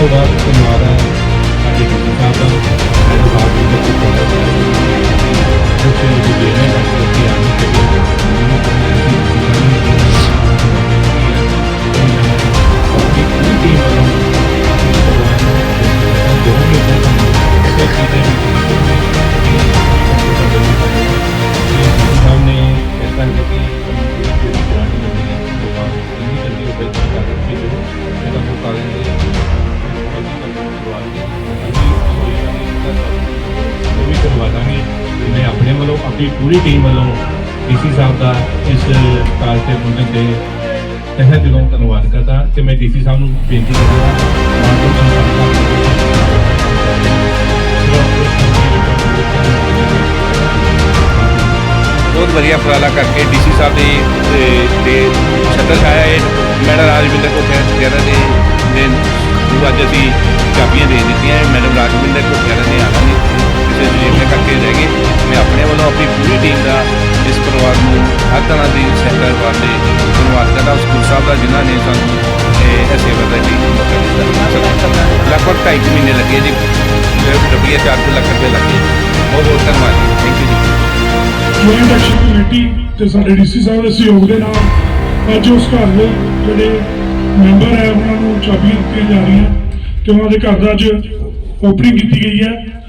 ਤੋਂ ਪੂਰੀ ਟੀਮ ਵੱਲੋਂ ਡੀਸੀ ਸਾਹਿਬ ਦਾ ਇਸ ਕਾਲ ਤੇ ਪਹੁੰਚਣ ਦੇ ਤਹਿ ਦਿਲੋਂ ਧੰਨਵਾਦ ਕਰਦਾ ਤੇ ਮੈਂ ਡੀਸੀ ਸਾਹਿਬ ਨੂੰ ਬੇਨਤੀ ਕਰਦਾ ਬਹੁਤ ਵਧੀਆ ਉਪਰਾਲਾ ਕਰਕੇ ਡੀਸੀ ਸਾਹਿਬ ਦੇ, ਤੇ- ਤੇ ਛੱਤਰ ਛਾਇਆ ਇਹ ਮੈਡਮ ਰਾਜਵਿੰਦਰ ਕੋਠਿਆਰਾ ਦੇ ਦੇ ਨੂੰ ਅੱਜ ਅਸੀਂ ਚਾਬੀਆਂ ਦੇ ਦਿੱਤੀਆਂ ਮੈਡਮ ਰਾਜਵਿੰਦਰ ਕੋਠਿਆਰਾ ਨੇ ਆਣਾ ਨਹੀਂ ਨੂੰ ਹਰ ਤਰ੍ਹਾਂ ਦੀ ਸਹਾਇਤਾ ਵਾਸਤੇ ਧੰਨਵਾਦ ਕਰਦਾ ਸਕੂਲ ਸਾਹਿਬ ਦਾ ਜਿਨ੍ਹਾਂ ਨੇ ਸਾਨੂੰ ਇਹ ਸੇਵਾ ਦਾ ਲਈ ਲਗਭਗ ਢਾਈ ਮਹੀਨੇ ਲੱਗੇ ਜੀ। ਰੁਪਈਆ 4 ਲੱਖ ਰੁਪਏ ਲੱਗੇ। ਬਹੁਤ ਬਹੁਤ ਧੰਨਵਾਦ ਜੀ। ਥੈਂਕ ਯੂ ਜੀ। ਜੁਆਇੰਟ ਐਕਸ਼ਨ ਕਮੇਟੀ ਤੇ ਸਾਡੇ ਡੀਸੀ ਸਾਹਿਬ ਦੇ ਸਹਿਯੋਗ ਦੇ ਨਾਲ ਅੱਜ ਉਸ ਘਰ ਦੇ ਜਿਹੜੇ ਮੈਂਬਰ ਹੈ, ਉਹਨਾਂ ਨੂੰ ਚਾਬੀਆਂ ਦਿੱਤੀਆਂ ਜਾ ਰਹੀਆਂ ਤੇ ਉਹਨਾਂ ਦੇ ਘਰ ਦਾ ਅੱਜ ਓਪਨਿੰਗ ਕੀਤੀ ਗਈ ਹੈ।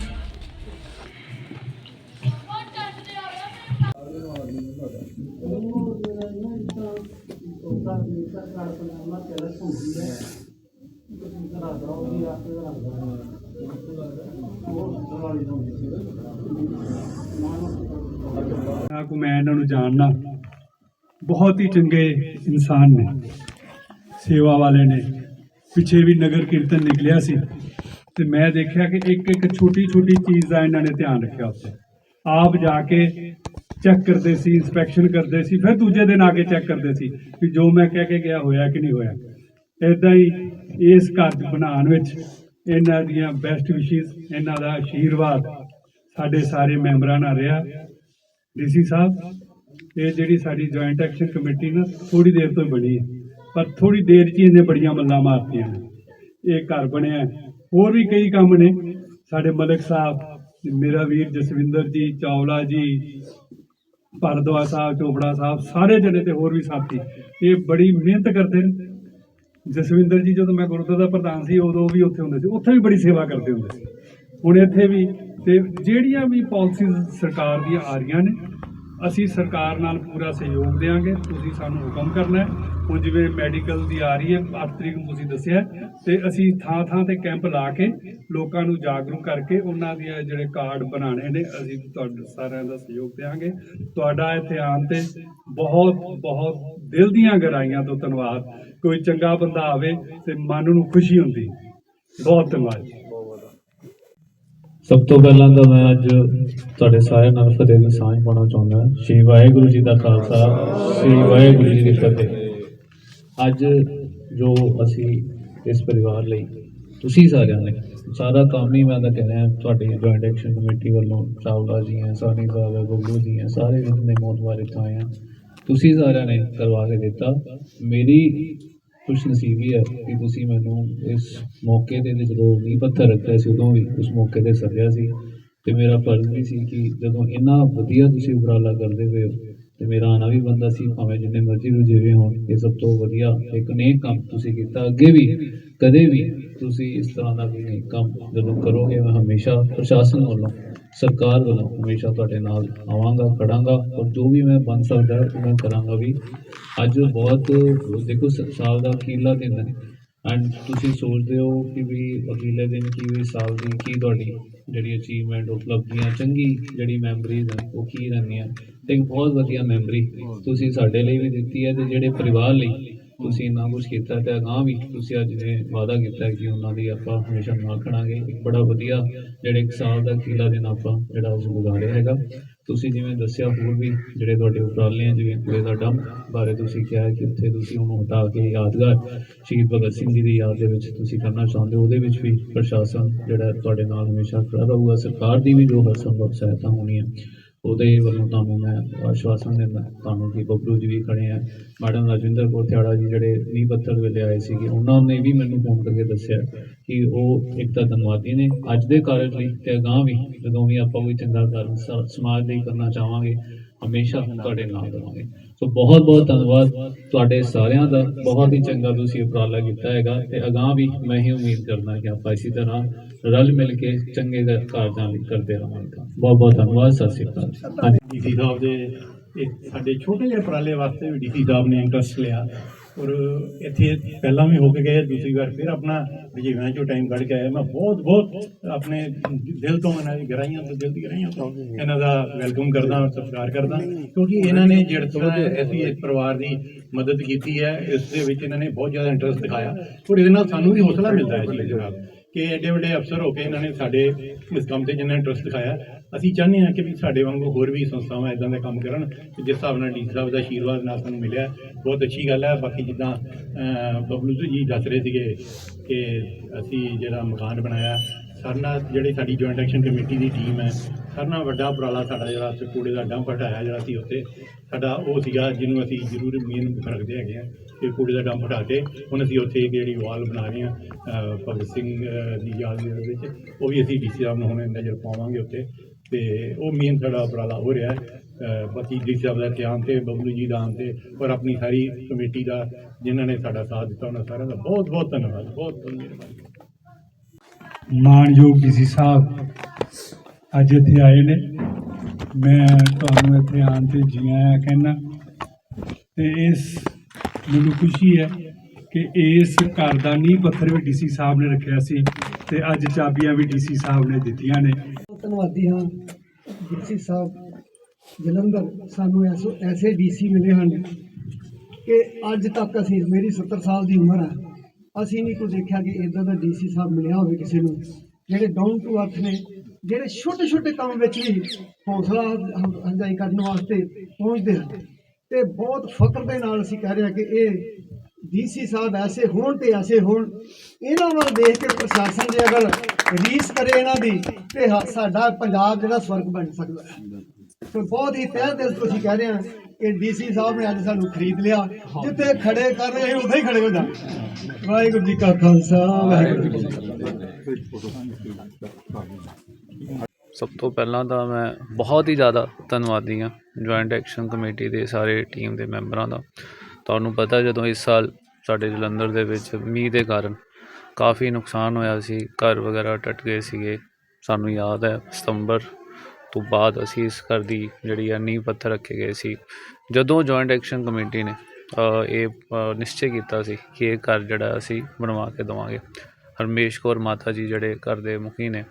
ਨਾ ਕੋ ਮੈਂ ਇਹਨਾਂ ਨੂੰ ਜਾਣਨਾ, ਬਹੁਤ ਹੀ ਚੰਗੇ ਇਨਸਾਨ ਨੇ, ਸੇਵਾ ਵਾਲੇ ਨੇ। ਪਿੱਛੇ ਵੀ ਨਗਰ ਕੀਰਤਨ ਨਿਕਲਿਆ ਸੀ ਤੇ ਮੈਂ ਦੇਖਿਆ ਕਿ ਇੱਕ ਇੱਕ ਛੋਟੀ ਛੋਟੀ ਚੀਜ਼ ਦਾ ਇਹਨਾਂ ਨੇ ਧਿਆਨ ਰੱਖਿਆ ਉੱਤੇ। ਆਪ ਜਾ ਕੇ ਚੈੱਕ ਕਰਦੇ ਸੀ, ਇਨਸਪੈਕਸ਼ਨ ਕਰਦੇ ਸੀ, ਫਿਰ ਦੂਜੇ ਦਿਨ ਆ ਕੇ ਚੈੱਕ ਕਰਦੇ ਸੀ ਕਿ ਜੋ ਮੈਂ ਕਹਿ ਕੇ ਗਿਆ ਹੋਇਆ ਕਿ ਨਹੀਂ ਹੋਇਆ। ਇਦਾਂ ਹੀ ਇਸ ਘਰ ਬਣਾਉਣ ਵਿੱਚ ਇਹਨਾਂ ਦੀਆਂ ਬੈਸਟ ਵਿਸ਼ੇਸ ਇਹਨਾਂ ਦਾ ਆਸ਼ੀਰਵਾਦ ਸਾਡੇ ਸਾਰੇ ਮੈਂਬਰਾਂ ਨਾਲ ਰਿਹਾ। ਡੀਸੀ ਸਾਹਿਬ, ਇਹ ਜਿਹੜੀ ਸਾਡੀ ਜੁਆਇੰਟ ਐਕਸ਼ਨ ਕਮੇਟੀ ਨਾ ਥੋੜੀ ਦੇਰ ਤੋਂ ਹੀ ਬਣੀ ਹੈ, ਪਰ ਥੋੜੀ ਦੇਰ 'ਚ ਹੀ ਇਹਨੇ ਬੜੀਆਂ ਮੱਲਾਂ ਮਾਰਤੀਆਂ ਨੇ। ਇਹ ਘਰ ਬਣਿਆ ਹੋਰ ਵੀ ਕਈ ਕੰਮ ਨੇ। ਸਾਡੇ ਮਲਕ ਸਾਹਿਬ, ਮੇਰਾ ਵੀਰ ਜਸਵਿੰਦਰ ਜੀ ਚਾਵਲਾ ਜੀ, ਭਰਦਵਾ ਸਾਹਿਬ, ਚੋਪੜਾ ਸਾਹਿਬ, ਸਾਰੇ ਜਣੇ ਤੇ ਹੋਰ ਵੀ ਸਾਥੀ। ਇਹ ਬੜੀ ਮਿਹਨਤ ਕਰਦੇ ਨੇ। ਜਸਵਿੰਦਰ ਜੀ ਜਦੋਂ ਮੈਂ ਗੁਰਦੁਆਰਾ ਦਾ ਪ੍ਰਧਾਨ ਸੀ ਉਦੋਂ ਵੀ ਉੱਥੇ ਹੁੰਦੇ ਸੀ। ਉੱਥੇ ਵੀ ਬੜੀ ਸੇਵਾ ਕਰਦੇ ਹੁੰਦੇ ਸੀ। ਹੁਣ ਇੱਥੇ ਵੀ ਤੇ ਜਿਹੜੀਆਂ ਵੀ ਪਾਲਿਸੀਜ਼ ਸਰਕਾਰ ਦੀਆਂ ਆ ਰਹੀਆਂ ਨੇ ਅਸੀਂ ਸਰਕਾਰ ਨਾਲ ਪੂਰਾ ਸਹਿਯੋਗ ਦੇਵਾਂਗੇ ਤੁਸੀਂ ਸਾਨੂੰ ਹੁਕਮ ਕਰਨਾ ਹੈ। ਹੁਣ ਜਿਵੇਂ ਮੈਡੀਕਲ ਦੀ ਆ ਰਹੀ ਹੈ 8 ਤਰੀਕ ਨੂੰ ਤੁਸੀਂ ਦੱਸਿਆ ਹੈ, ਤੇ ਅਸੀਂ ਥਾਂ ਥਾਂ ਤੇ ਕੈਂਪ ਲਾ ਕੇ ਲੋਕਾਂ ਨੂੰ ਜਾਗਰੂਕ ਕਰਕੇ ਉਹਨਾਂ ਦੀਆਂ ਜਿਹੜੇ ਕਾਰਡ ਬਣਾਉਣੇ ਨੇ ਅਸੀਂ ਤੁਹਾਡੇ ਸਾਰਿਆਂ ਦਾ ਸਹਿਯੋਗ ਦੇਵਾਂਗੇ ਤੁਹਾਡਾ ਇੱਥੇ ਆਉਣ ਤੇ ਬਹੁਤ ਬਹੁਤ ਦਿਲ ਦੀਆਂ ਗਹਿਰਾਈਆਂ ਤੋਂ ਧੰਨਵਾਦ। ਕੋਈ ਚੰਗਾ ਬੰਦਾ ਆਵੇ ਤੇ ਮਨ ਨੂੰ ਖੁਸ਼ੀ ਹੁੰਦੀ। ਬਹੁਤ ਧੰਨਵਾਦ ਜੀ। ਸਭ ਤੋਂ ਪਹਿਲਾਂ ਤਾਂ ਮੈਂ ਅੱਜ ਤੁਹਾਡੇ ਸਾਰਿਆਂ ਨਾਲ ਫਤਿਹ ਦੀ ਸਾਂਝ ਪਾਉਣਾ ਚਾਹੁੰਦਾ ਸ਼੍ਰੀ ਵਾਹਿਗੁਰੂ ਜੀ ਦਾ ਖਾਲਸਾ, ਸ਼੍ਰੀ ਵਾਹਿਗੁਰੂ ਜੀ ਦੀ ਫਤਿਹ। ਅੱਜ ਜੋ ਅਸੀਂ ਇਸ ਪਰਿਵਾਰ ਲਈ, ਤੁਸੀਂ ਸਾਰਿਆਂ ਨੇ, ਸਾਰਾ ਕੰਮ ਹੀ ਮੈਂ ਤਾਂ ਕਹਿੰਦਾ ਤੁਹਾਡੀ ਜੁਆਇੰਟ ਐਕਸ਼ਨ ਕਮੇਟੀ ਵੱਲੋਂ ਚਾਵਲਾ ਜੀ ਹੈ ਸਾਨੀ ਸਾਹਿਬ ਹੈ ਗੁੱਗੂ ਜੀ ਹੈ ਸਾਰੇ ਜਿੰਨੇ ਮੋਤਵਾਰੇ ਆਏ ਆ ਤੁਸੀਂ ਸਾਰਿਆਂ ਨੇ ਕਰਵਾ ਕੇ ਦਿੱਤਾ। ਮੇਰੀ ਖੁਸ਼ ਨਸੀਬੀ ਹੈ ਕਿ ਤੁਸੀਂ ਮੈਨੂੰ ਇਸ ਮੌਕੇ ਤੇ ਜਦੋਂ ਨੀਂਹ ਪੱਥਰ ਰੱਖਿਆ ਸੀ, ਉਦੋਂ ਵੀ ਉਸ ਮੌਕੇ ਤੇ ਸੱਦਿਆ ਸੀ। ਤੇ ਮੇਰਾ ਫਰਜ਼ ਵੀ ਸੀ ਕਿ ਜਦੋਂ ਇੰਨਾ ਵਧੀਆ ਤੁਸੀਂ ਉਪਰਾਲਾ ਕਰਦੇ ਪਏ ਹੋ, ਤੇ ਮੇਰਾ ਆਣਾ ਵੀ ਬੰਦਾ ਸੀ, ਭਾਵੇਂ ਜਿੰਨੇ ਮਰਜ਼ੀ ਰੁਝੇਵੇਂ ਹੋਣ, ਇਹ ਸਭ ਤੋਂ ਵਧੀਆ ਇੱਕ ਨੇਕ ਕੰਮ ਤੁਸੀਂ ਕੀਤਾ। ਅੱਗੇ ਵੀ ਕਦੇ ਵੀ ਤੁਸੀਂ ਇਸ ਤਰ੍ਹਾਂ ਦਾ ਕੋਈ ਕੰਮ ਜਦੋਂ ਕਰੋਗੇ, ਮੈਂ ਹਮੇਸ਼ਾ ਪ੍ਰਸ਼ਾਸਨ ਵੱਲੋਂ ਸਰਕਾਰ ਵੱਲੋਂ ਹਮੇਸ਼ਾ ਤੁਹਾਡੇ ਨਾਲ ਆਵਾਂਗਾ, ਖੜਾਂਗਾ ਔਰ ਜੋ ਵੀ ਮੈਂ ਬਣ ਸਕਦਾ ਉਹ ਮੈਂ ਕਰਾਂਗਾ ਵੀ, ਅੱਜ ਬਹੁਤ, ਦੇਖੋ ਸ- ਸਾਲ ਦਾ ਅਖੀਰਲਾ ਦਿਨ ਹੈ ਐਂਡ ਤੁਸੀਂ ਸੋਚਦੇ ਹੋ ਕਿ ਵੀ ਅਗਲੇ ਦਿਨ ਕੀ ਵੀ ਸਾਲ ਦੀ, ਕੀ ਤੁਹਾਡੀ ਜਿਹੜੀ ਅਚੀਵਮੈਂਟ ਉਪਲਬਧੀਆਂ, ਚੰਗੀ ਜਿਹੜੀ ਮੈਮਰੀਜ਼ ਹੈ ਉਹ ਕੀ ਰਹਿੰਦੀਆਂ ਤੇ ਇੱਕ ਬਹੁਤ ਵਧੀਆ ਮੈਮਰੀ ਤੁਸੀਂ ਸਾਡੇ ਲਈ ਵੀ ਦਿੱਤੀ ਹੈ ਤੇ ਜਿਹੜੇ ਪਰਿਵਾਰ ਲਈ ਤੁਸੀਂ ਇੰਨਾ ਕੁਝ ਕੀਤਾ ਤੇ ਅਗਾਂਹ ਵੀ ਤੁਸੀਂ ਅੱਜ ਨੇ ਵਾਅਦਾ ਕੀਤਾ ਕਿ ਉਹਨਾਂ ਦੀ ਆਪਾਂ ਹਮੇਸ਼ਾ ਨਾਲ ਖੜਾਂਗੇ ਇੱਕ ਬੜਾ ਵਧੀਆ ਜਿਹੜੇ ਇੱਕ ਸਾਲ ਦਾ ਅਖੀਰਲਾ ਦਿਨ ਆਪਾਂ ਜਿਹੜਾ ਉਸ ਗੁਜ਼ਾਰਿਆ ਹੈਗਾ। ਤੁਸੀਂ ਜਿਵੇਂ ਦੱਸਿਆ, ਹੋਰ ਵੀ ਜਿਹੜੇ ਤੁਹਾਡੇ ਉਪਰਾਲੇ ਆ, ਜਿਵੇਂ ਕੂਏ ਦਾ ਡੰਪ ਬਾਰੇ ਤੁਸੀਂ ਕਿਹਾ ਕਿ ਉੱਥੇ ਤੁਸੀਂ ਉਹਨੂੰ ਹਟਾ ਕੇ ਯਾਦਗਾਰ ਸ਼ਹੀਦ ਭਗਤ ਸਿੰਘ ਜੀ ਦੀ ਯਾਦ ਦੇ ਵਿੱਚ ਤੁਸੀਂ ਕਰਨਾ ਚਾਹੁੰਦੇ ਹੋ। ਉਹਦੇ ਵਿੱਚ ਵੀ ਪ੍ਰਸ਼ਾਸਨ ਜਿਹੜਾ ਤੁਹਾਡੇ ਨਾਲ ਹਮੇਸ਼ਾ ਖੜਾ ਰਹੂਗਾ। ਸਰਕਾਰ ਦੀ ਵੀ ਜੋ ਹਰ ਸੰਭਵ ਸਹਾਇਤਾ ਹੋਣੀ ਹੈ ਉਹਦੇ ਵੱਲੋਂ ਤੁਹਾਨੂੰ ਮੈਂ ਆਸ਼ਵਾਸਨ ਦਿੰਦਾ ਤੁਹਾਨੂੰ ਕਿ ਬੱਬਲੂ ਜੀ ਵੀ ਖੜੇ ਆ। ਮੈਡਮ ਰਾਜਿੰਦਰ ਕੌਰ ਥਿਆੜਾ ਜੀ ਜਿਹੜੇ ਨੀਂਹ ਪੱਥਰ ਵੇਲੇ ਆਏ ਸੀਗੇ, ਉਹਨਾਂ ਨੇ ਵੀ ਮੈਨੂੰ ਫੋਨ ਕਰਕੇ ਦੱਸਿਆ ਕਿ ਉਹ ਇੱਕ ਤਾਂ ਧੰਨਵਾਦੀ ਨੇ ਅੱਜ ਦੇ ਕਾਰਜ ਲਈ ਤੇ ਅਗਾਂਹ ਵੀ, ਜਦੋਂ ਵੀ ਆਪਾਂ ਕੋਈ ਚੰਗਾ ਕਾਰਨ ਸਮਾਜ ਲਈ ਕਰਨਾ ਚਾਹਾਂਗੇ, ਹਮੇਸ਼ਾ ਤੁਹਾਡੇ ਨਾਲ ਰਹਾਂਗੇ। ਸੋ ਬਹੁਤ ਬਹੁਤ ਧੰਨਵਾਦ ਤੁਹਾਡੇ ਸਾਰਿਆਂ ਦਾ। ਬਹੁਤ ਹੀ ਚੰਗਾ ਤੁਸੀਂ ਉਪਰਾਲਾ ਕੀਤਾ ਹੈਗਾ ਤੇ ਅਗਾਂਹ ਵੀ ਮੈਂ ਹੀ ਉਮੀਦ ਕਰਦਾ ਕਿ ਆਪਾਂ ਇਸੇ ਤਰ੍ਹਾਂ ਰਲ ਮਿਲ ਕੇ ਚੰਗੇ ਕਾਰਜਾਂ ਲਈ ਕਰਦੇ ਰਹਾਂਗੇ ਬਹੁਤ ਬਹੁਤ ਧੰਨਵਾਦ, ਸਤਿ ਸ਼੍ਰੀ ਅਕਾਲ। ਹਾਂਜੀ ਡੀਸੀ ਸਾਹਿਬ ਦੇ ਇਹ ਸਾਡੇ ਛੋਟੇ ਜਿਹੇ ਉਪਰਾਲੇ ਵਾਸਤੇ ਵੀ ਡੀਸੀ ਸਾਹਿਬ ਨੇ ਇੰਟਰਸਟ ਲਿਆ। ਔਰ ਇੱਥੇ ਪਹਿਲਾਂ ਵੀ ਹੋ ਕੇ ਗਏ, ਦੂਸਰੀ ਵਾਰ ਫਿਰ ਆਪਣਾ ਰਜੀਵਾਂ ਚੋਂ ਟਾਈਮ ਕੱਢ ਕੇ ਆਇਆ ਮੈਂ ਬਹੁਤ ਬਹੁਤ ਆਪਣੇ ਦਿਲ ਤੋਂ ਇਹਨਾਂ ਦੀ ਗਹਿਰਾਈਆਂ ਤੋਂ, ਦਿਲ ਦੀ ਗਹਿਰਾਈਆਂ ਤੋਂ ਇਹਨਾਂ ਦਾ ਵੈਲਕਮ ਕਰਦਾ ਔਰ ਸਤਿਕਾਰ ਕਰਦਾ। ਕਿਉਂਕਿ ਇਹਨਾਂ ਨੇ ਜਿਹੜਾ ਥੋੜਾ ਅਸੀਂ ਇਸ ਪਰਿਵਾਰ ਦੀ ਮਦਦ ਕੀਤੀ ਹੈ, ਇਸ ਦੇ ਵਿੱਚ ਇਹਨਾਂ ਨੇ ਬਹੁਤ ਜ਼ਿਆਦਾ ਇੰਟਰਸਟ ਦਿਖਾਇਆ। ਔਰ ਇਹਦੇ ਨਾਲ ਸਾਨੂੰ ਵੀ ਹੌਸਲਾ ਮਿਲਦਾ ਹੈ ਜੀ ਜਨਾਬ ਕਿ ਐਡੇ ਵੱਡੇ ਅਫਸਰ ਹੋ ਕੇ ਇਹਨਾਂ ਨੇ ਸਾਡੇ ਇਸ ਕੰਮ ਤੇ ਜਿੰਨਾ ਇੰਟਰਸਟ ਦਿਖਾਇਆ। ਅਸੀਂ ਚਾਹੁੰਦੇ ਹਾਂ ਕਿ ਵੀ ਸਾਡੇ ਵਾਂਗੂ ਹੋਰ ਵੀ ਸੰਸਥਾਵਾਂ ਇਦਾਂ ਦੇ ਕੰਮ ਕਰਨ ਜਿਸ ਹਿਸਾਬ ਨਾਲ ਡੀ ਸਾਹਿਬ ਦਾ ਆਸ਼ੀਰਵਾਦ ਨਾਲ ਸਾਨੂੰ ਮਿਲਿਆ ਬਹੁਤ ਅੱਛੀ ਗੱਲ ਹੈ। ਬਾਕੀ ਜਿੱਦਾਂ ਅਹ, ਬਬਲੂ ਜੀ ਦੱਸ ਰਹੇ ਸੀਗੇ ਕਿ ਅਸੀਂ ਜਿਹੜਾ ਮਕਾਨ ਬਣਾਇਆ ਸਰਨਾ ਜਿਹੜੀ ਸਾਡੀ ਜੁਆਇੰਟ ਐਕਸ਼ਨ ਕਮੇਟੀ ਦੀ ਟੀਮ ਹੈ ਸਰਨਾ ਵੱਡਾ ਉਪਰਾਲਾ ਸਾਡਾ ਜਿਹੜਾ ਅਸੀਂ ਕੂੜੇ ਦਾ ਡੰਪ ਹਟਾਇਆ ਜਿਹੜਾ ਸੀ ਉੱਥੇ ਸਾਡਾ ਉਹ ਸੀਗਾ ਜਿਹਨੂੰ ਅਸੀਂ ਜ਼ਰੂਰ ਮੇਨ ਰੱਖਦੇ ਹੈਗੇ ਆ ਕਿ ਕੂੜੇ ਦਾ ਡੰਪ ਹਟਾ ਕੇ ਹੁਣ ਅਸੀਂ ਉੱਥੇ ਇੱਕ ਜਿਹੜੀ ਵਾਲ ਬਣਾ ਰਹੇ ਹਾਂ ਭਗਤ ਸਿੰਘ ਦੀ ਯਾਦ ਦੇ ਵਿੱਚ ਉਹ ਵੀ ਅਸੀਂ ਡੀਸੀ ਸਾਹਿਬ ਨੂੰ ਹੁਣ ਨਜ਼ਰ ਪਾਵਾਂਗੇ ਉੱਥੇ। ਤੇ ਉਹ ਮੇਨ ਸਾਡਾ ਉਪਰਾਲਾ ਹੋ ਰਿਹਾ ਹੈ ਅਹ, ਬਾਕੀ ਡੀ ਸਾਹਿਬ ਦਾ ਧਿਆਨ ਤੇ ਬਬਲੂ ਜੀ ਦਾ ਆਉਣ ਤੇ ਔਰ ਆਪਣੀ ਸਾਰੀ ਕਮੇਟੀ ਦਾ ਜਿਨ੍ਹਾਂ ਨੇ ਸਾਡਾ ਸਾਥ ਦਿੱਤਾ ਉਹਨਾਂ ਸਾਰਿਆਂ ਦਾ ਬਹੁਤ ਬਹੁਤ ਧੰਨਵਾਦ ਬਹੁਤ ਬਹੁਤ ਮਿਹਰਬਾਨੀ ਮਾਣਯੋਗ ਡੀਸੀ ਸਾਹਿਬ ਅੱਜ ਇੱਥੇ ਆਏ ਨੇ। ਮੈਂ ਤੁਹਾਨੂੰ ਇੱਥੇ ਆਉਣ ਤੇ ਜੀ ਆਇਆਂ ਕਹਿਣਾ ਤੇ ਇਸ ਮੈਨੂੰ ਖੁਸ਼ੀ ਹੈ ਕਿ ਇਸ ਘਰ ਦਾ ਨੀਂਹ ਪੱਥਰ ਵੀ ਡੀਸੀ ਸਾਹਿਬ ਨੇ ਰੱਖਿਆ ਸੀ ਤੇ ਅੱਜ ਚਾਬੀਆਂ ਵੀ ਡੀਸੀ ਸਾਹਿਬ ਨੇ ਦਿੱਤੀਆਂ ਨੇ। ਧੰਨਵਾਦੀ ਹਾਂ। ਡੀਸੀ ਸਾਹਿਬ, ਜਲੰਧਰ, ਸਾਨੂੰ ਐਸੋ, ਐਸੇ ਡੀਸੀ ਮਿਲੇ ਹਨ ਕਿ ਅੱਜ ਤੱਕ ਅਸੀਂ, ਮੇਰੀ 70 ਸਾਲ ਦੀ ਉਮਰ ਹੈ, ਅਸੀਂ ਨਹੀਂ ਕੋਈ ਦੇਖਿਆ ਕਿ ਇਦਾਂ ਦਾ ਡੀਸੀ ਸਾਹਿਬ ਮਿਲਿਆ ਹੋਵੇ ਕਿਸੇ ਨੂੰ। ਜਿਹੜੇ ਡਾਊਨ ਟੂ ਅਰਥ ਨੇ, ਜਿਹੜੇ ਛੋਟੇ ਛੋਟੇ ਕੰਮ ਵਿੱਚ ਵੀ ਹੌਸਲਾ ਹੰ- ਹੰਜਾਈ ਕਰਨ ਵਾਸਤੇ ਪਹੁੰਚਦੇ ਹਨ, ਤੇ ਬਹੁਤ ਫਕਰ ਦੇ ਨਾਲ ਅਸੀਂ ਕਹਿ ਰਹੇ ਹਾਂ ਕਿ ਇਹ ਡੀਸੀ ਸਾਹਿਬ ਐਸੇ ਹੋਣ ਤੇ ਐਸੇ ਹੋਣ, ਇਹਨਾਂ ਵੱਲ ਦੇਖ ਕੇ ਪ੍ਰਸ਼ਾਸਨ ਦੇ ਅਗਰ ਰੀਸ ਕਰੇ ਇਹਨਾਂ ਦੀ ਤੇ ਸਾਡਾ ਪੰਜਾਬ ਜਿਹੜਾ ਸਵਰਗ ਬਣ ਸਕਦਾ ਹੈ। ਤੇ ਬਹੁਤ ਹੀ ਤਹਿ ਦਿਲ ਤੋਂ ਕਹਿ ਰਹੇ ਹਾਂ ਕਿ ਡੀਸੀ ਸਾਹਿਬ ਨੇ ਅੱਜ ਸਾਨੂੰ ਖਰੀਦ ਲਿਆ। ਜਿੱਥੇ ਖੜੇ ਕਰ ਰਹੇ ਉੱਥੇ ਹੀ ਖੜੇ ਹੋ ਜਾ ਵਾਹਿਗੁਰੂ ਜੀ ਕਾ ਖਾਲਸਾ, ਵਾਹਿਗੁਰੂ ਜੀ ਕੀ ਸਭ ਤੋਂ ਪਹਿਲਾਂ ਤਾਂ ਮੈਂ ਬਹੁਤ ਹੀ ਜ਼ਿਆਦਾ ਧੰਨਵਾਦੀ ਹਾਂ ਜੁਆਇੰਟ ਐਕਸ਼ਨ ਕਮੇਟੀ ਦੇ ਸਾਰੇ ਟੀਮ ਦੇ ਮੈਂਬਰਾਂ ਦਾ। ਤੁਹਾਨੂੰ ਪਤਾ ਜਦੋਂ ਇਸ ਸਾਲ ਸਾਡੇ ਜਲੰਧਰ ਦੇ ਵਿੱਚ ਮੀਂਹ ਦੇ ਕਾਰਨ ਕਾਫੀ ਨੁਕਸਾਨ ਹੋਇਆ ਸੀ ਘਰ ਵਗੈਰਾ ਟੱਟ ਗਏ ਸੀਗੇ। ਸਾਨੂੰ ਯਾਦ ਹੈ ਸਤੰਬਰ ਤੋਂ ਬਾਅਦ ਅਸੀਂ ਇਸ ਘਰ ਦੀ ਜਿਹੜੀ ਆ ਨੀਂਹ ਪੱਥਰ ਰੱਖੇ ਗਏ ਸੀ। ਜਦੋਂ ਜੁਆਇੰਟ ਐਕਸ਼ਨ ਕਮੇਟੀ ਨੇ ਇਹ ਅ, ਨਿਸ਼ਚੈ ਕੀਤਾ ਸੀ ਕਿ ਇਹ ਘਰ ਜਿਹੜਾ ਅਸੀਂ ਬਣਵਾ ਕੇ ਦੇਵਾਂਗੇ। ਹਰਮੇਸ਼ ਕੌਰ ਮਾਤਾ ਜੀ ਜਿਹੜੇ ਘਰ ਦੇ ਮੁਖੀ ਨੇ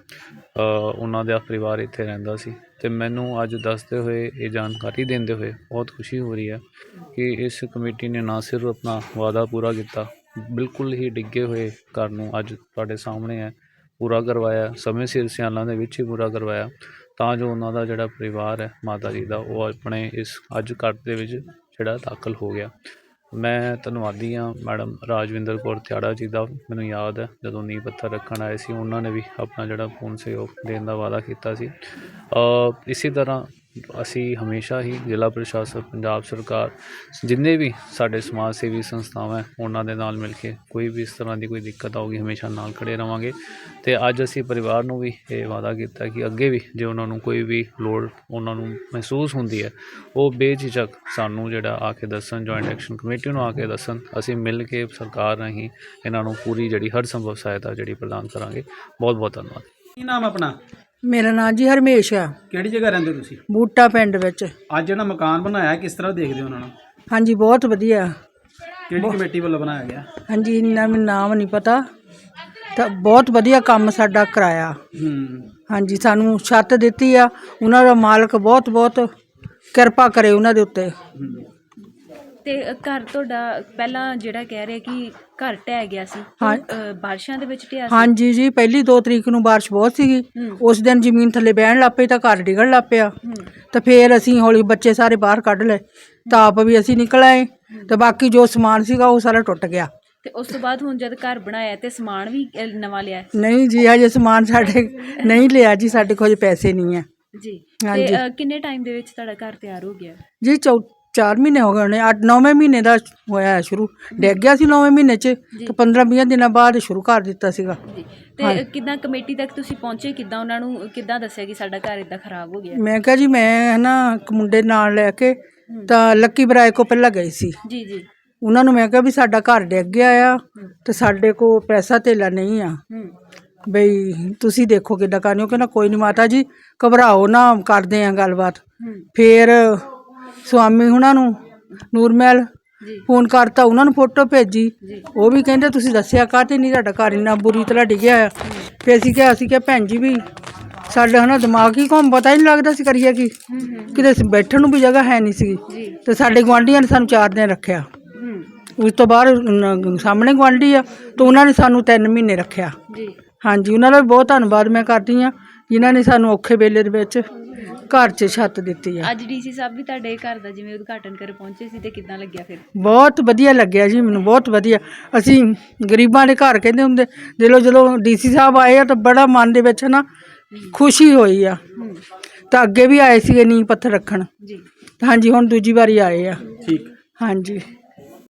ਉਹਨਾਂ ਦਾ ਪਰਿਵਾਰ ਇੱਥੇ ਰਹਿੰਦਾ ਸੀ ਤੇ ਮੈਨੂੰ ਅੱਜ ਦੱਸਦੇ ਹੋਏ ਇਹ ਜਾਣਕਾਰੀ ਦਿੰਦੇ ਹੋਏ ਬਹੁਤ ਖੁਸ਼ੀ ਹੋ ਰਹੀ ਹੈ ਕਿ ਇਸ ਕਮੇਟੀ ਨੇ ਨਾ ਸਿਰਫ ਆਪਣਾ ਵਾਅਦਾ ਪੂਰਾ ਕੀਤਾ ਬਿਲਕੁਲ ਹੀ ਡਿੱਗੇ ਹੋਏ ਘਰ ਨੂੰ ਅੱਜ ਤੁਹਾਡੇ ਸਾਹਮਣੇ ਹੈ। ਪੂਰਾ ਕਰਵਾਇਆ ਸਮੇਂ ਸਿਰ ਸਿਆਲਾਂ ਦੇ ਵਿੱਚ ਹੀ ਪੂਰਾ ਕਰਵਾਇਆ। ਤਾਂ ਜੋ ਉਹਨਾਂ ਦਾ ਜਿਹੜਾ ਪਰਿਵਾਰ ਹੈ ਮਾਤਾ ਜੀ ਦਾ ਉਹ ਆਪਣੇ ਇਸ ਅੱਜ ਘਰ ਦੇ ਵਿੱਚ ਜਿਹੜਾ ਦਾਖਲ ਹੋ ਗਿਆ। ਮੈਂ ਧੰਨਵਾਦੀ ਹਾਂ ਮੈਡਮ ਰਾਜਵਿੰਦਰ ਕੌਰ ਤਿਆੜਾ ਜੀ ਦਾ। ਮੈਨੂੰ ਯਾਦ ਹੈ ਜਦੋਂ ਨੀਂਹ ਪੱਥਰ ਰੱਖਣ ਆਏ ਸੀ ਉਹਨਾਂ ਨੇ ਵੀ ਆਪਣਾ ਜਿਹੜਾ ਪੂਰਨ ਸਹਿਯੋਗ ਦੇਣ ਦਾ ਵਾਅਦਾ ਕੀਤਾ ਸੀ। ਅ, ਇਸੇ ਤਰ੍ਹਾਂ ਅਸੀਂ ਹਮੇਸ਼ਾ ਹੀ ਜ਼ਿਲ੍ਹਾ ਪ੍ਰਸ਼ਾਸਨ, ਪੰਜਾਬ ਸਰਕਾਰ, ਜਿੰਨੇ ਵੀ ਸਾਡੇ ਸਮਾਜ ਸੇਵੀ ਸੰਸਥਾਵਾਂ ਉਹਨਾਂ ਦੇ ਨਾਲ ਮਿਲ ਕੇ ਕੋਈ ਵੀ ਇਸ ਤਰ੍ਹਾਂ ਦੀ ਕੋਈ ਦਿੱਕਤ ਆਊਗੀ, ਹਮੇਸ਼ਾ ਨਾਲ ਖੜ੍ਹੇ ਰਵਾਂਗੇ। ਅਤੇ ਅੱਜ ਅਸੀਂ ਪਰਿਵਾਰ ਨੂੰ ਵੀ ਇਹ ਵਾਅਦਾ ਕੀਤਾ ਕਿ ਅੱਗੇ ਵੀ ਜੇ ਉਹਨਾਂ ਨੂੰ ਕੋਈ ਵੀ ਲੋੜ ਉਹਨਾਂ ਨੂੰ ਮਹਿਸੂਸ ਹੁੰਦੀ ਹੈ, ਉਹ ਬੇਝਿਜਕ ਸਾਨੂੰ ਜਿਹੜਾ ਆ ਕੇ ਦੱਸਣ ਜੁਆਇੰਟ ਐਕਸ਼ਨ ਕਮੇਟੀ ਨੂੰ ਆ ਕੇ ਦੱਸਣ, ਅਸੀਂ ਮਿਲ ਕੇ ਸਰਕਾਰ ਰਾਹੀਂ ਇਹਨਾਂ ਨੂੰ ਪੂਰੀ ਜਿਹੜੀ ਹਰ ਸੰਭਵ ਸਹਾਇਤਾ ਜਿਹੜੀ ਪ੍ਰਦਾਨ ਕਰਾਂਗੇ। ਬਹੁਤ ਬਹੁਤ ਧੰਨਵਾਦ। ਕੀ ਨਾਮ ਆਪਣਾ? ਮੇਰਾ ਨਾਂ ਜੀ ਹਰਮੇਸ਼ ਆ। ਕਿਹੜੀ ਜਗ੍ਹਾ ਰਹਿੰਦੇ ਹੋ ਤੁਸੀਂ? ਬੂਟਾ ਪਿੰਡ ਵਿੱਚ। ਅੱਜ ਜਿਹੜਾ ਮਕਾਨ ਬਣਾਇਆ ਕਿਸ ਤਰ੍ਹਾਂ ਦੇਖਦੇ ਹੋ ਉਹਨਾਂ ਨੂੰ? ਹਾਂਜੀ ਬਹੁਤ ਵਧੀਆ। ਕਿਹੜੀ ਕਮੇਟੀ ਵੱਲੋਂ ਬਣਾਇਆ ਗਿਆ? ਹਾਂਜੀ ਇੰਨਾ ਮੈਨੂੰ ਨਾਮ ਨਹੀਂ ਪਤਾ। ਤਾਂ ਬਹੁਤ ਵਧੀਆ ਕੰਮ ਸਾਡਾ ਕਰਾਇਆ। ਹੂੰ। ਹਾਂਜੀ ਸਾਨੂੰ ਛੱਤ ਦਿੱਤੀ ਆ। ਉਹਨਾਂ ਦਾ ਮਾਲਕ ਬਹੁਤ ਬਹੁਤ ਕਿਰਪਾ ਕਰੇ ਉਹਨਾਂ ਦੇ ਉੱਤੇ। ਤੇ ਘਰ ਤੁਹਾਡਾ ਪਹਿਲਾਂ ਜਿਹੜਾ ਕਹਿ ਰਿਹਾ ਕਿ ਘਰ ਢਹਿ ਗਿਆ ਸੀ ਹਾਂ। ਅ, ਬਾਰਿਸ਼ਾਂ ਦੇ ਵਿੱਚ ਢਿਆ ਸੀ। ਹਾਂਜੀ ਜੀ ਪਹਿਲੀ 2 ਤਰੀਕ ਨੂੰ ਬਾਰਿਸ਼ ਬਹੁਤ ਸੀਗੀ। ਹੂੰ। ਉਸ ਦਿਨ ਜ਼ਮੀਨ ਥੱਲੇ ਬਹਿਣ ਲੱਗ ਪਈ ਤਾਂ ਘਰ ਡਿੱਗਣ ਲੱਗ ਪਿਆ। ਹੂੰ। ਤਾਂ ਫੇਰ ਅਸੀਂ ਹੌਲੀ ਬੱਚੇ ਸਾਰੇ ਬਾਹਰ ਕੱਢ ਲਏ। ਤਾਂ ਆਪ ਵੀ ਅਸੀਂ ਨਿਕਲ ਆਏ। ਤੇ ਬਾਕੀ ਜੋ ਸਮਾਨ ਸੀਗਾ ਉਹ ਸਾਰਾ ਟੁੱਟ ਗਿਆ। ਤੇ ਉਸ ਤੋਂ ਬਾਅਦ ਹੁਣ ਜਦ ਘਰ ਬਣਾਇਆ ਤੇ ਸਮਾਨ ਵੀ ਅ, ਨਵਾਂ ਲਿਆ। ਨਹੀਂ ਜੀ ਹਜੇ ਸਮਾਨ ਸਾਡੇ ਨਹੀਂ ਲਿਆ ਜੀ ਸਾਡੇ ਕੋਲ ਹਜੇ ਪੈਸੇ ਨਹੀਂ ਆ ਜੀ। ਤੇ ਹਾਂਜੀ। ਅ, ਕਿੰਨੇ ਟਾਈਮ ਦੇ ਵਿੱਚ ਤੁਹਾਡਾ ਘਰ ਤਿਆਰ ਹੋ ਗਿਆ? ਜੀ ਚੌ 4 ਮਹੀਨੇ ਹੋ ਗਏ ਨੇ 8 9ਵੇਂ ਮਹੀਨੇ ਦਾ ਹੋਇਆ ਹੈ ਸ਼ੁਰੂ। ਡਿੱਗ ਗਿਆ ਸੀ 9ਵੇਂ ਮਹੀਨੇ 'ਚ ਤੇ 15 20 ਦਿਨਾਂ ਬਾਅਦ ਸ਼ੁਰੂ ਕਰ ਦਿੱਤਾ ਸੀਗਾ। ਤੇ ਕਿੱਦਾਂ ਕਮੇਟੀ ਤੱਕ ਤੁਸੀਂ ਪਹੁੰਚੇ? ਕਿੱਦਾਂ ਉਹਨਾਂ ਨੂੰ ਕਿੱਦਾਂ ਦੱਸਿਆ ਕਿ ਸਾਡਾ ਘਰ ਇਦਾਂ ਖਰਾਬ ਹੋ ਗਿਆ? ਮੈਂ ਕਿਹਾ ਜੀ ਮੈਂ ਨਾ ਇੱਕ ਮੁੰਡੇ ਨਾਲ ਲੈ ਕੇ ਤਾਂ ਲੱਕੀ ਬਰਾਏ ਕੋ ਪਹਿਲਾਂ ਗਈ ਸੀ। ਜੀ ਜੀ। ਉਹਨਾਂ ਨੂੰ ਮੈਂ ਕਿਹਾ ਵੀ ਸਾਡਾ ਘਰ ਡਿੱਗ ਗਿਆ ਆ ਤੇ ਸਾਡੇ ਕੋ ਪੈਸਾ ਧੇਲਾ ਨਹੀਂ ਆ। ਬਈ ਤੁਸੀਂ ਦੇਖੋ ਕਿੱਦਾਂ ਕਰਨੀ ਉਹ ਕਹਿੰਦਾ ਕੋਈ ਨਹੀਂ ਮਾਤਾ ਜੀ ਘਬਰਾਓ ਨਾ ਕਰਦੇ ਆ ਗੱਲਬਾਤ। ਫੇਰ ਸਵਾਮੀ ਉਹਨਾਂ ਨੂੰ ਨੂਰਮਹਿਲ ਫੋਨ ਕਰਤਾ ਉਹਨਾਂ ਨੂੰ ਫੋਟੋ ਭੇਜੀ। ਉਹ ਵੀ ਕਹਿੰਦੇ ਤੁਸੀਂ ਦੱਸਿਆ ਕਾਹਤੇ ਨਹੀਂ ਤੁਹਾਡਾ ਘਰ ਇੰਨਾ ਬੁਰੀ ਤਰ੍ਹਾਂ ਡਿੱਗਿਆ ਆ? ਫੇਰ ਅਸੀਂ ਕਿਹਾ ਅਸੀਂ ਕਿਹਾ ਭੈਣ ਜੀ ਵੀ ਸਾਡਾ ਹਨਾ ਦਿਮਾਗ ਹੀ ਘੁੰਮ ਪਤਾ ਹੀ ਨਹੀਂ ਲੱਗਦਾ ਸੀ ਕਰੀਏ ਕੀ। ਕਿਤੇ ਬੈਠਣ ਨੂੰ ਵੀ ਜਗ੍ਹਾ ਹੈ ਨਹੀਂ ਸੀ ਤੇ ਸਾਡੇ ਗੁਆਂਢੀਆਂ ਨੇ ਸਾਨੂੰ ਚਾਰ ਦਿਨ ਰੱਖਿਆ। ਉਸ ਤੋਂ ਬਾਅਦ ਸਾਹਮਣੇ ਗੁਆਂਢੀ ਆ ਤੇ ਉਹਨਾਂ ਨੇ ਸਾਨੂੰ 3 ਮਹੀਨੇ ਰੱਖਿਆ। ਜੀ। ਹਾਂਜੀ ਉਹਨਾਂ ਦਾ ਵੀ ਬਹੁਤ ਧੰਨਵਾਦ ਮੈਂ ਕਰਦੀ ਆ ਜਿਨ੍ਹਾਂ ਨੇ ਸਾਨੂੰ ਔਖੇ ਵੇਲੇ ਦੇ ਵਿੱਚ ਘਰ 'ਚ ਛੱਤ ਦਿੱਤੀ ਆ। ਅੱਜ ਡੀਸੀ ਸਾਹਿਬ ਵੀ ਤੁਹਾਡੇ ਘਰ ਦਾ ਜਿਵੇਂ ਉਦਘਾਟਨ ਕਰ ਪਹੁੰਚੇ ਸੀ ਤੇ ਕਿੱਦਾਂ ਲੱਗਿਆ ਫਿਰ? ਬਹੁਤ ਵਧੀਆ ਲੱਗਿਆ ਜੀ ਮੈਨੂੰ ਬਹੁਤ ਵਧੀਆ। ਅਸੀਂ ਗਰੀਬਾਂ ਦੇ ਘਰ ਕਹਿੰਦੇ ਹੁੰਦੇ ਦਿਲੋਂ ਜਦੋਂ ਡੀਸੀ ਸਾਹਿਬ ਆਏ ਆ ਤਾਂ ਬੜਾ ਮਨ ਦੇ ਵਿੱਚ ਨਾ ਖੁਸ਼ੀ ਹੋਈ ਆ। ਤਾਂ ਅੱਗੇ ਵੀ ਆਏ ਸੀਗੇ ਨੀਂਹ ਪੱਥਰ ਰੱਖਣ। ਜੀ। ਹਾਂਜੀ ਹੁਣ ਦੂਜੀ ਵਾਰੀ ਆਏ ਆ। ਠੀਕ। ਹਾਂਜੀ।